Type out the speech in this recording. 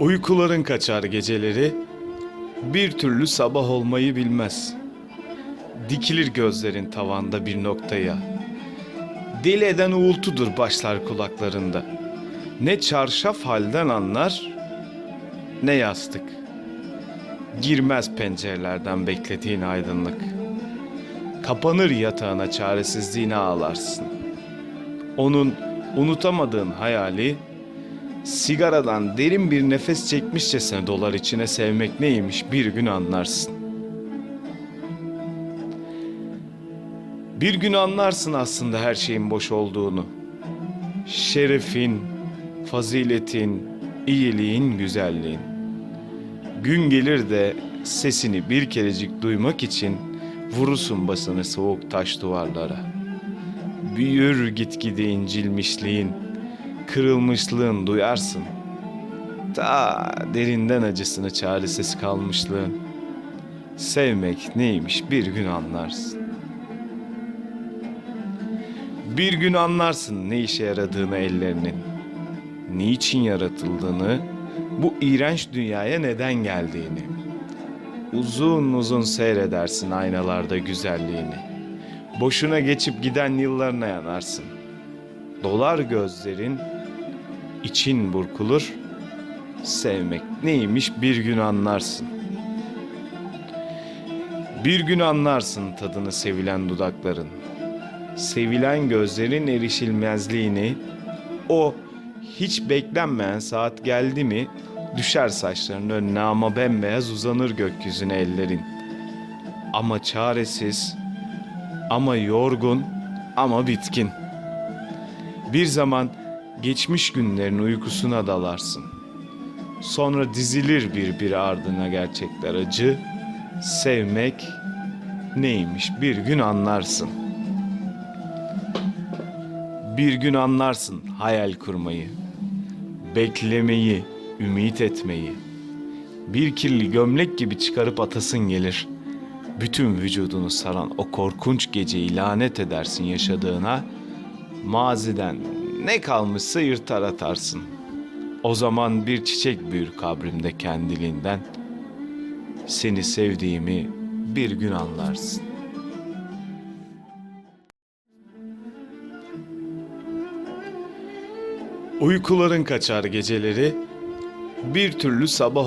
Uykuların kaçar geceleri, bir türlü sabah olmayı bilmez. Dikilir gözlerin tavanda bir noktaya. Deli eden uğultudur başlar kulaklarında. Ne çarşaf halden anlar, ne yastık. Girmez pencerelerden beklediğin aydınlık. Kapanır yatağına çaresizliğine ağlarsın. Onun unutamadığın hayali Sigaradan derin bir nefes çekmişçesine dolar içine sevmek neymiş bir gün anlarsın. Bir gün anlarsın aslında her şeyin boş olduğunu. Şerefin, faziletin, iyiliğin, güzelliğin. Gün gelir de sesini bir kerecik duymak için vurursun basını soğuk taş duvarlara. Büyür gitgide incilmişliğin, kırılmışlığın duyarsın. Ta derinden acısını çaresiz kalmışlığın. Sevmek neymiş bir gün anlarsın. Bir gün anlarsın ne işe yaradığını ellerinin. Niçin yaratıldığını, bu iğrenç dünyaya neden geldiğini. Uzun uzun seyredersin aynalarda güzelliğini. Boşuna geçip giden yıllarına yanarsın. Dolar gözlerin, için burkulur. Sevmek neymiş bir gün anlarsın. Bir gün anlarsın tadını sevilen dudakların. Sevilen gözlerin erişilmezliğini, o hiç beklenmeyen saat geldi mi düşer saçlarının önüne ama bembeyaz uzanır gökyüzüne ellerin. Ama çaresiz, ama yorgun, ama bitkin. Bir zaman geçmiş günlerin uykusuna dalarsın. Sonra dizilir bir bir ardına gerçekler acı. Sevmek neymiş bir gün anlarsın. Bir gün anlarsın hayal kurmayı, beklemeyi, ümit etmeyi. Bir kirli gömlek gibi çıkarıp atasın gelir. Bütün vücudunu saran o korkunç geceyi lanet edersin yaşadığına. Maziden ne kalmışsa yırtar atarsın. O zaman bir çiçek büyür kabrimde kendiliğinden. Seni sevdiğimi bir gün anlarsın. Uykuların kaçar geceleri, bir türlü sabah